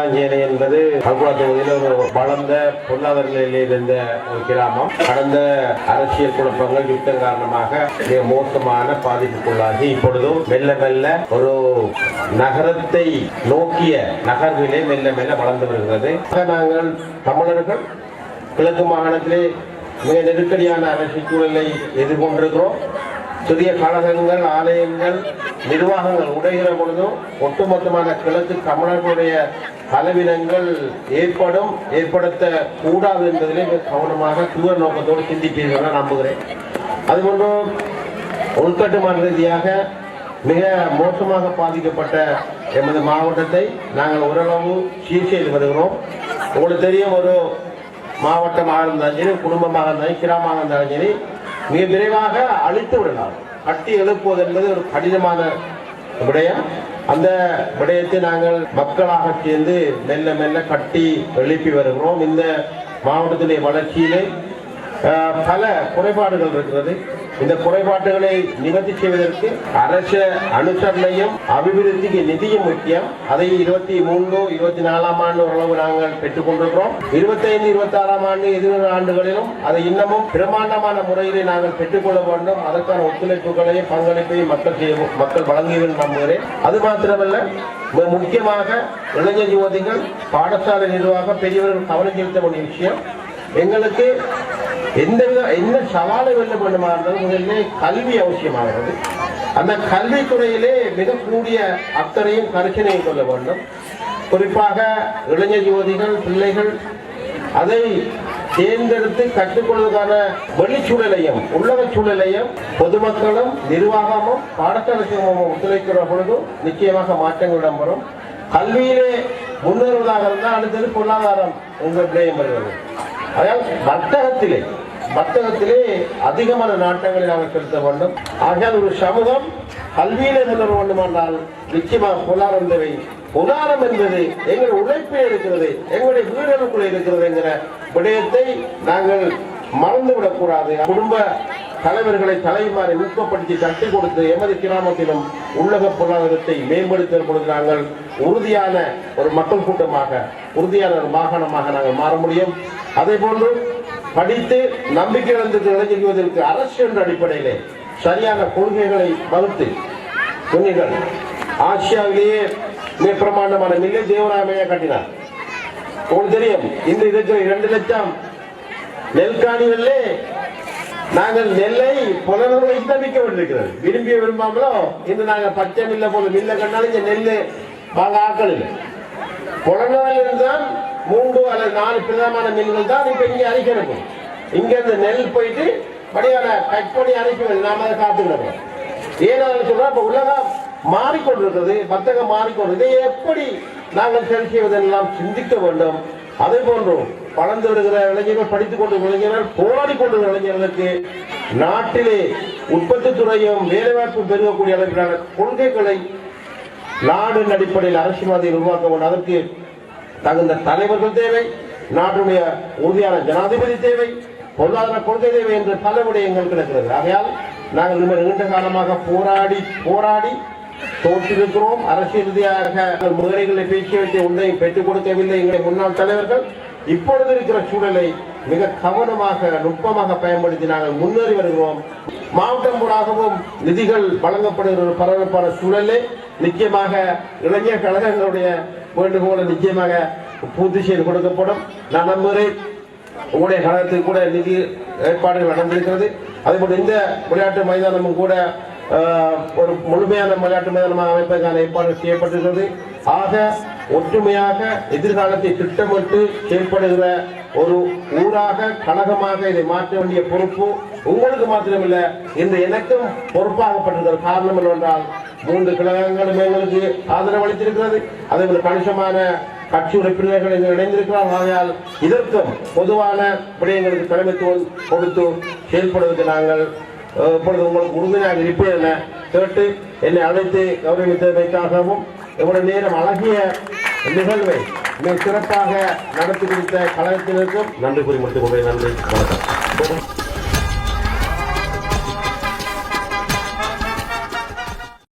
முகடாஞ்சேரி என்பது அல்குடா தொகுதியில் ஒரு வளர்ந்த பொருளாதார நிலையில் இருந்த ஒரு கிராமம். கடந்த அரசியல் குழப்பங்கள் யுத்தம் காரணமாக மிக மோசமான பாதிப்புக்குள்ளாகி இப்பொழுதும் மெல்ல மெல்ல ஒரு நகரத்தை நோக்கிய நகர்விலே மெல்ல மெல்ல வளர்ந்து வருகிறது. நாங்கள் தமிழர்கள் கிழக்கு மாகாணத்திலே மிக நெருக்கடியான அரசியல் சூழலை எதிர்கொண்டிருக்கிறோம். சிறிய கழகங்கள் ஆலயங்கள் நிர்வாகங்கள் உடைகிற பொழுதும் ஒட்டுமொத்தமான கிழக்கு தமிழர்களுடைய பலவீனங்கள் ஏற்படும் ஏற்படுத்த கூடாது என்பதிலே மிக கவனமாக தூர நோக்கத்தோடு சிந்திப்பீர்கள் நம்புகிறேன். அது அதுபோன்று உள்கட்டுமான ரீதியாக மிக மோசமாக பாதிக்கப்பட்ட எமது மாவட்டத்தை நாங்கள் ஓரளவு சீர் செய்து வருகிறோம். உங்களுக்கு தெரியும் ஒரு மாவட்டமாக இருந்தாலும் சரி குடும்பமாக இருந்தாலும் கிராமமாக இருந்தாலும் சரி மிக விரைவாக அழித்து விடலாம். கட்டி எழுப்புவது என்பது ஒரு கடினமான விடயம். அந்த விடயத்தை நாங்கள் மக்களாக சேர்ந்து மெல்ல மெல்ல கட்டி எழுப்பி வருகிறோம். இந்த மாவட்டத்தினுடைய வளர்ச்சியிலே பல குறைபாடுகள் இருக்கிறது. இந்த குறைபாடுகளை நிவர்த்தி செய்வதற்கு அரச அனுசரணையும் அபிவிருத்திக்கு நிதியும் முக்கியம். அதை இருபத்தி மூன்று இருபத்தி நாலாம் ஆண்டு ஓரளவு நாங்கள் பெற்றுக் கொண்டிருக்கிறோம். இருபத்தைந்து இருபத்தி ஆறாம் ஆண்டு எதிர்வரும் ஆண்டுகளிலும் அதை இன்னமும் பிரமாண்டமான முறையிலே நாங்கள் பெற்றுக்கொள்ள வேண்டும். அதற்கான ஒத்துழைப்புகளையும் பங்களிப்பையும் மக்கள் செய்ய மக்கள் வழங்குவீர்கள் நம்புகிறேன். அது மாத்திரமல்ல மிக முக்கியமாக இளைஞர் யுவதிகள் பாடசாலை நிர்வாகம் பெரியவர்கள் கவனம் செலுத்த வேண்டிய விஷயம். எங்களுக்கு எந்த வித என்ன சவாலை வெல்ல வேண்டுமா இருந்தாலும் முதலிலே கல்வி அவசியமாகிறது. அந்த கல்வித்துறையிலே மிக கூடிய அக்கறையும் கருச்சனையும் கொள்ள வேண்டும். குறிப்பாக இளைஞர் யுவதிகள் பிள்ளைகள் அதை தேர்ந்தெடுத்து கற்றுக்கொள்வதற்கான வெளிச்சூழலையும் உள்ளக சூழலையும் பொதுமக்களும் நிர்வாகமும் பாடத்தரசமும் ஒத்துழைக்கிற பொழுதும் நிச்சயமாக மாற்றங்கள் இடம்பெறும். கல்வியிலே முன்னேறுவதாக இருந்தால் அடுத்தது பொருளாதாரம் உங்கள் விடயம் வருகிறது. அதாவது வர்த்தகத்திலே வர்த்தகத்திலே அதிகமான நாட்டங்களை நாங்கள் செலுத்த வேண்டும். ஆகையால் ஒரு சமூகம் கல்வியிலே முன்னேற வேண்டுமென்றால் நிச்சயமாக பொருளாதாரம் தேவை பொருளாதாரம் என்பது எங்கள் உழைப்பில் இருக்கிறது எங்களுடைய வீடுகளுக்குள்ளே இருக்கிறது என்கிற விடயத்தை நாங்கள் மறந்துவிடக் கூடாது குடும்ப தலைவர்களை தலைமாறி ஊக்கப்படுத்தி தட்டி கொடுத்து எமது கிராமத்திலும் உள்ளக பொருளாதாரத்தை மேம்படுத்தும் பொழுது நாங்கள் உறுதியான ஒரு மக்கள் கூட்டமாக உறுதியான ஒரு மாகாணமாக நாங்கள் மாற முடியும். அதே போன்று படித்து நம்பிக்கை இழந்து இளைஞர்களுக்கு அரசு என்ற அடிப்படையிலே சரியான கொள்கைகளை வகுத்து சொன்னீர்கள் ஆசியாவிலேயே மிக பிரமாண்டமான மில்லை தேவராமையா கட்டினார். உங்களுக்கு தெரியும் இன்று இருக்கிற இரண்டு லட்சம் நெல்காணிகளிலே நாங்கள் நெல்லை புலனர்களை தவிக்க வேண்டியிருக்கிறது விரும்பிய விரும்பாமலோ இன்று நாங்கள் பச்சை மில்லை போல மில்ல கண்டாலும் இங்க நெல் வாங்க ஆக்கள் இல்லை. புலனரில் இருந்தால் மூன்று அல்லது நாலு பிரதமான மில்கள் தான் இப்ப இங்கே அரிக்க இருக்கும் இங்க இருந்து நெல் போயிட்டு படியான கட் பண்ணி அரிக்க நாம அதை காத்துக்கிறோம் ஏனாலும் சொல்றோம்? இப்ப உலகம் மாறிக்கொண்டிருக்கிறது வர்த்தகம் மாறிக்கொண்டது இதை எப்படி நாங்கள் சரி செய்வதெல்லாம் சிந்திக்க வேண்டும்? அதே போன்றும் வளர்ந்து வருகிற இளைஞர்கள் படித்துக் கொண்டு இளைஞர்கள் போராடி கொண்டு இளைஞர்களுக்கு நாட்டிலே உற்பத்தி துறையும் வேலைவாய்ப்பும் பெருகக்கூடிய அளவிலான கொள்கைகளை நாடின் அடிப்படையில் அரசியல்வாதியை உருவாக்க வேண்டும். அதற்கு தகுந்த தலைவர்கள் தேவை நாட்டுடைய உறுதியான ஜனாதிபதி தேவை பொருளாதார கொள்கை தேவை என்று பல விடயங்கள் கிடக்கிறது. ஆகையால் நாங்கள் நீண்ட காலமாக போராடி போராடி தோற்றிருக்கிறோம் அரசியல் ரீதியாக முறைகளை பேச்சு வைத்து ஒன்றையும் பெற்றுக் கொடுக்கவில்லை எங்களுடைய முன்னாள் தலைவர்கள். இப்பொழுது இருக்கிற சூழலை மிக கவனமாக நுட்பமாக பயன்படுத்தி நாங்கள் முன்னேறி வருகிறோம். மாவட்டம் ஊடாகவும் நிதிகள் வழங்கப்படுகிற ஒரு பரபரப்பான சூழலே நிச்சயமாக இளைஞர் கழகங்களுடைய வேண்டுகோளை நிச்சயமாக பூர்த்தி செய்து கொடுக்கப்படும். நான் நம்புகிறேன் உங்களுடைய கழகத்துக்கு கூட நிதி ஏற்பாடுகள் நடந்திருக்கிறது. அதேபோல் இந்த விளையாட்டு மைதானமும் கூட ஒரு முழுமையான விளையாட்டு மைதானமாக அமைப்பதற்கான ஏற்பாடு செய்யப்பட்டிருக்கிறது. ஆக ஒற்றுமையாக எதிர்காலத்தை திட்டமிட்டு செயல்படுகிற ஒரு ஊராக கழகமாக இதை மாற்ற வேண்டிய பொறுப்பு உங்களுக்கு மாத்திரமில்லை. இந்த எனக்கும் பொறுப்பாகப்பட்டிருக்கிற காரணம் என்னவென்றால் மூன்று கழகங்களும் எங்களுக்கு ஆதரவு அளித்திருக்கிறது. அதே போல கணிசமான கட்சி உறுப்பினர்கள் இங்கு இணைந்திருக்கிறார் ஆகையால் இதற்கும் பொதுவான விடயங்களுக்கு தலைமைத்துவம் கொடுத்து செயல்படுவதற்கு நாங்கள் இப்பொழுது உங்களுக்கு உறுதுணையாக இருப்பேன் என கேட்டு என்னை அழைத்து கௌரவித்ததற்காகவும் இவ்வளவு நேரம் அழகிய நிகழ்வை மிக சிறப்பாக நடத்தி கொடுத்த கழகத்தினருக்கும் நன்றி கூறி முடித்துக் கொள்கிறேன். நன்றி. வணக்கம்.